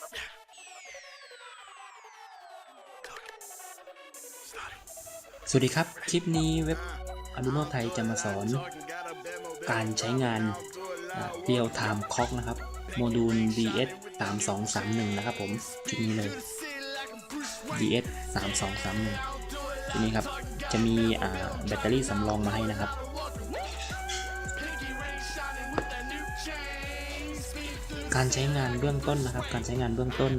สวัสดีครับ คลิปนี้เว็บ Arduino ไทยจะมาสอนการใช้งานเรียลไทม์คอกนะครับ โมดูล BS 3231 นะครับผมชุดนี้เลย BS 3231ชุดนี้ครับ จะมีแบตเตอรี่สำรองมาให้นะครับ การใช้งานเบื้องต้นนะครับ การใช้งานเบื้องต้น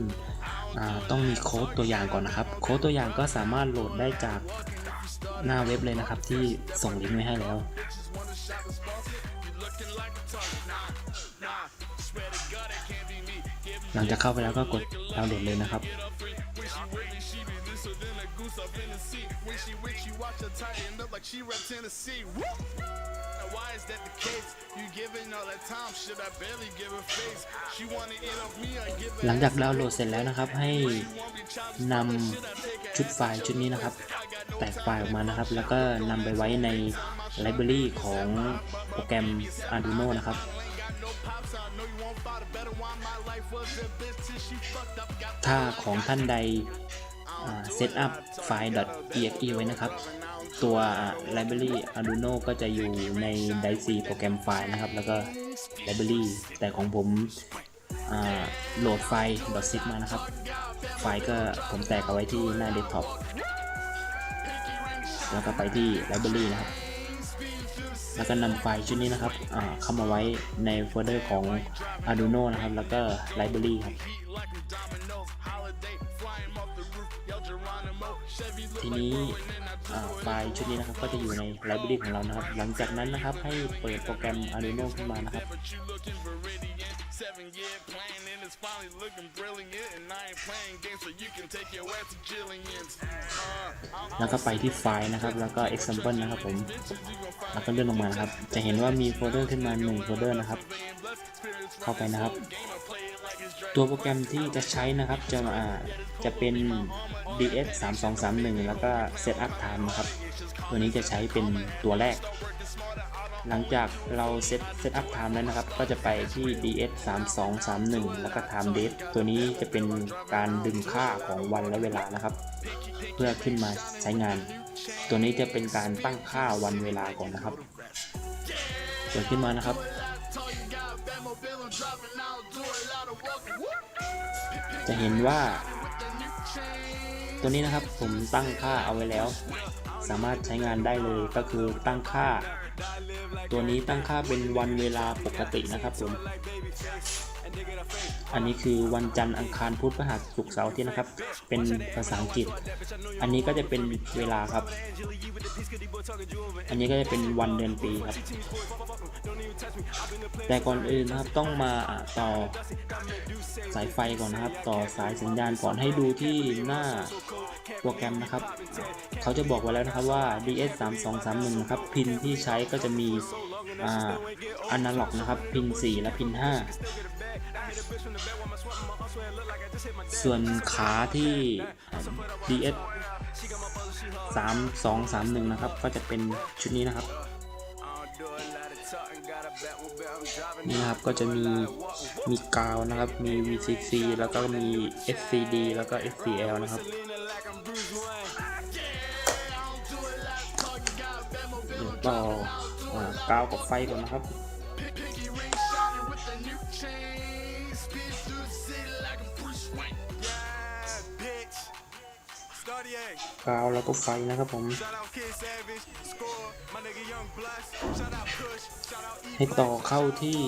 ต้องมีโค้ดตัวอย่างก่อนนะครับ โค้ดตัวอย่างก็สามารถโหลดได้จากหน้าเว็บเลยนะครับ ที่ส่งลิงก์ไว้ให้แล้ว หลังจากเข้าไปแล้วก็กดดาวน์โหลดเลยนะครับ Why is that the case? You giving all that time, should I barely give her face? She wanna eat off me, I give her หลังจากดาวน์โหลดเสร็จแล้วนะครับ ให้นำชุดไฟล์ชุดนี้นะครับ แตกไฟล์ออกมานะครับ แล้วก็นำไปไว้ในไลบรารีของโปรแกรม Arduino นะครับ ถ้าของท่านใด เซตอัพไฟล์ .exe ไว้นะครับ ตัว library Arduino ก็จะอยู่ใน DICE โปรแกรมไฟล์นะครับ แล้วก็ library แต่ของผมโหลดไฟล์ .zip มานะครับ ไฟล์ก็ผมแตกเอาไว้ที่หน้าเดสก์ท็อปแล้วก็ไปที่ library นะครับ แล้วก็นำไฟล์ชุดนี้นะครับเข้ามาไว้ในโฟลเดอร์ของ Arduino นะครับ แล้วก็ library ครับ ทีนี้ไฟล์ชุดนี้นะครับก็จะอยู่ในไลบรารีของเรานะครับ หลังจากนั้นนะครับให้เปิดโปรแกรม Arduino ขึ้นมานะครับแล้วก็ไปที่ไฟล์นะครับ แล้วก็ example นะครับผม แล้วก็เลื่อนลงมานะครับ จะเห็นว่ามีโฟลเดอร์ขึ้นมา1โฟลเดอร์นะครับ เข้าไปนะครับ ตัวโปรแกรมที่จะใช้นะครับ จะจะเป็น ds 3 2 3 1 แล้วก็ setup time นะครับ ตัวนี้จะใช้เป็นตัวแรก หลังจากเราเซตเซตอัพไทม์แล้วนะครับ ก็จะไปที่ ds 3 2 3 1 แล้วก็ time date ตัวนี้จะเป็นการดึงค่าของวันและเวลานะครับ เพื่อขึ้นมาใช้งาน ตัวนี้จะเป็นการตั้งค่าวันเวลาก่อนนะครับเปิดขึ้นมานะครับจะเห็นว่า ตัวนี้นะครับผมตั้งค่าเอาไว้แล้ว สามารถใช้งานได้เลยก็คือตั้งค่า ตัวนี้ตั้งค่าเป็นวันเวลาปกตินะครับผม อันนี้คือวันจันทร์อังคารพุธพฤหัสศุกร์เสาร์อาที่นะครับ เป็นภาษาอังกฤษ อันนี้ก็จะเป็นเวลาครับ อันนี้ก็จะเป็นวันเดือนปีครับ แต่ก่อนอื่นนะครับต้องมาต่อสายไฟก่อนนะครับ ต่อสายสัญญาณก่อนให้ดูที่หน้าโปรแกรมนะครับ เขาจะบอกไว้แล้วนะครับว่า DS 3 2 3 1นะครับ พินที่ใช้ก็จะมีอ่าอนาล็อกนะครับ พิน 4 และพิน 5 ส่วนขาที่ DS 3 2 3 1 นะครับ ก็จะเป็นชุดนี้นะครับ นี่นะครับก็จะมีมีกาวนะครับ มี VCC แล้วก็มี SCD แล้วก็ SCL นะครับเดี๋ยวต่ออากาวกับไฟก่อนนะครับ ฟาวแล้วก็ไฟนะครับผม ให้ต่อเข้าที่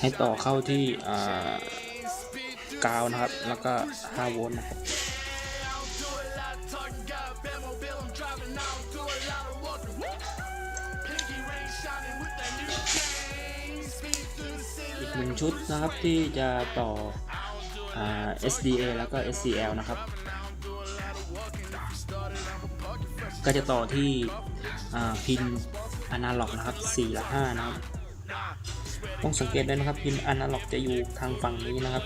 ให้ต่อเข้าที่กาวนะครับ แล้วก็5โวลต์นะครับ หนึ่งชุดนะครับที่จะต่ออ SDA แล้วก็ SCL นะครับ ก็จะต่อที่พินอนาล็อกนะครับ4และ5นะครับต้องสังเกตด้วยนะครับพินอนาล็อกจะอยู่ทางฝั่งนี้นะครับ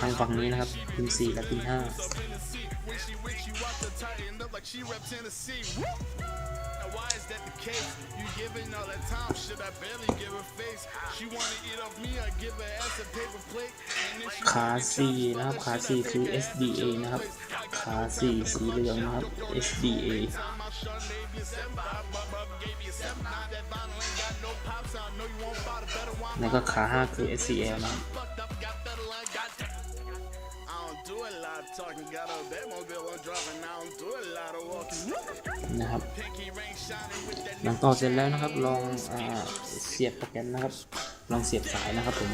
ทางฝั่งนี้นะครับพิน4และพิน5 When she wakes you out the tighten up like she rep Tennessee. Now why is that the case? You giving all that time, should I barely give her face? She wanna eat off me, I give her ass a paper plate. And then she ขา C นะครับขา C คือ SDA นะครับ ขา C สีเหลืองนะครับ SDA time I shot maybe a seven, bop, bop, bop, gave you a seven. Now that vinyl ain't got no pops, I know you won't buy the better one. แล้วก็ขา 5 คือ SCL นะครับ นะครับ Pinky ring shining with that หลังต่อเสร็จแล้วนะครับ ลองอาเสียบโปรแกรมนะครับ ลองเสียบสายนะครับผม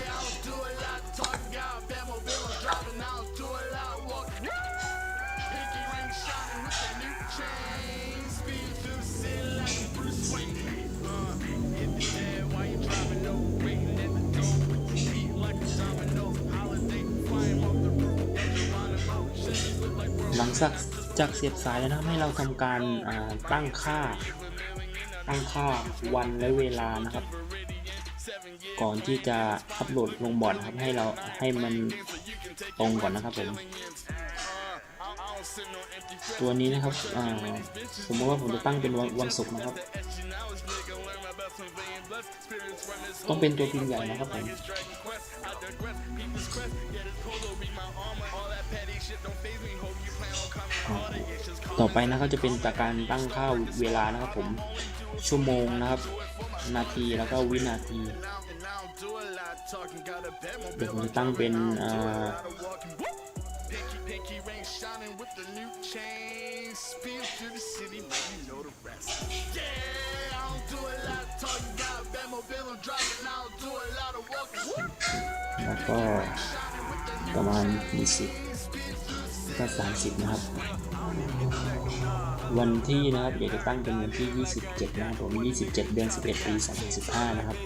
หลังจากจากเสียบสายแล้วนะครับให้เราทำการตั้งค่า ตั้งค่าวันและเวลานะครับ ก่อนที่จะอัปโหลดลงบอร์ดครับให้เราให้มันตรงก่อนนะครับผมตัวนี้นะครับสมมติว่าผมจะตั้งเป็นวันวันศุกร์นะครับ ต้องเป็นตัวพิมพ์ใหญ่นะครับผมต่อไปนะครับจะเป็นจากการตั้งค่าเวลานะครับผมชั่วโมงนะครับ นาทีแล้วก็วินาทีเดี๋ยวผมจะตั้งเป็นอ่า shining with the new chain. Speed through the city, man, you know the rest. Yeah, I don't do a lot of talking, got a Batmobile, I'm driving, I don't do a lot of walking. แล้วก็ประมาณ 20ก็30 นะครับ วันที่นะครับเดี๋ยวจะตั้งเป็นวันที่ 27 นะครับผม 27 เดือน 11 ปี 2015 นะครับ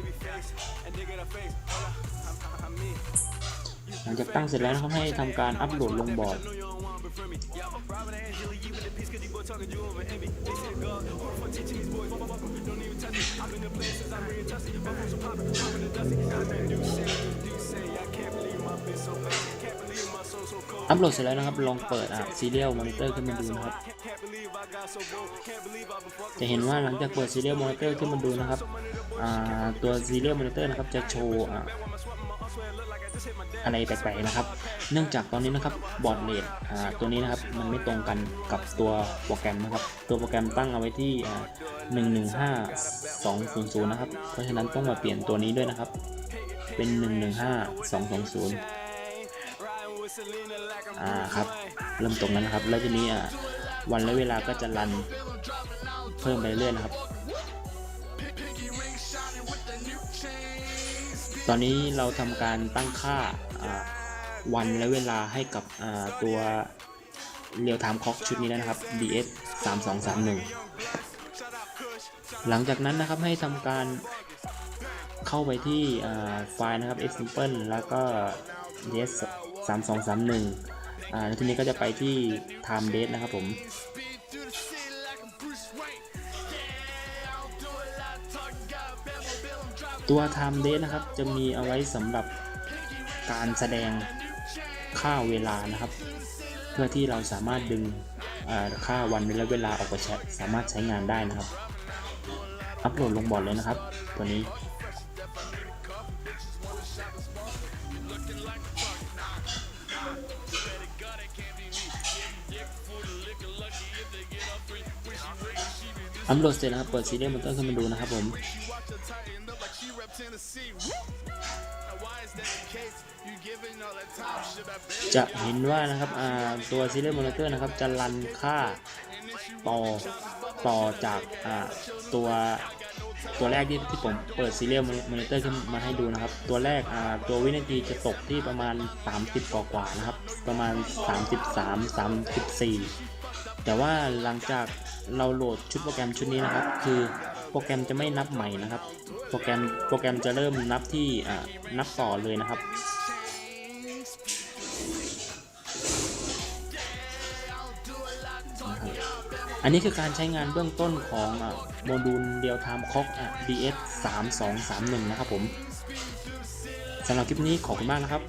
หลังจากตั้งเสร็จแล้วนะครับให้ทำการอัปโหลดลงบอร์ด อัปโหลดเสร็จแล้วนะครับ ลองเปิดอะ Serial Monitor ขึ้นมาดูนะครับ จะเห็นว่าหลังจากเปิด Serial Monitor ขึ้นมาดูนะครับ อ่า ตัว Serial Monitor นะครับ จะโชว์อ่า อะไรแปลกๆนะครับ เนื่องจากตอนนี้นะครับบอร์ดเรทตัวนี้นะครับมันไม่ตรงกันกับตัวโปรแกรมนะครับ ตัวโปรแกรมตั้งเอาไว้ที่ 115200 นะครับ เพราะฉะนั้นต้องมาเปลี่ยนตัวนี้ด้วยนะครับ เป็น 115220อ่าครับ เริ่มตรงนั้นนะครับ แล้วทีนี้อ่าวันและเวลาก็จะรันเพิ่มไปเรื่อยๆนะครับ ตอนนี้เราทำการตั้งค่าวันและเวลาให้กับตัวเรียลไทม์ค c อกชุดนี้แล้วนะครับ DS 3231 หลังจากนั้นนะครับให้ทำการเข้าไปที่ไฟล์นะครับ example แล้วก็ DS 3231อ่าแล้วทีนี้ก็จะไปที่ time date นะครับผม ตัว time date นะครับ จะมีเอาไว้สำหรับการแสดงค่าเวลานะครับ เพื่อที่เราสามารถดึงค่าวันและเวลาออกไปใช้สามารถใช้งานได้นะครับ อัปโหลดลงบอร์ดเลยนะครับ ตัวนี้ อัปโหลดเสร็จแล้วครับ เปิดซีเรียลมอเตอร์ขึ้นมาดูนะครับผม จะเห็นว่านะครับอ่าตัว Serial Monitor นะครับจะรันค่าต่อต่อจากตัวตัวแรกที่ที่ผมเปิด Serial Monitor ขึ้นมาให้ดูนะครับ ตัวแรกตัววินาทีจะตกที่ประมาณ 30 กว่ากว่านะครับ ประมาณ 33 34 แต่ว่าหลังจากเราโหลดชุดโปรแกรมชุดนี้นะครับ คือโปรแกรมจะไม่นับใหม่นะครับ รแกรมโปรแกรมจะเริ่มนับที่นับต่อเลยนะครับ อันนี้คือการใช้งานเบื้องต้นของโมดูลเดียวไทม์คอก DS 3231 นะครับผมสำหรับคลิปนี้ขอบคุณมากนะครับ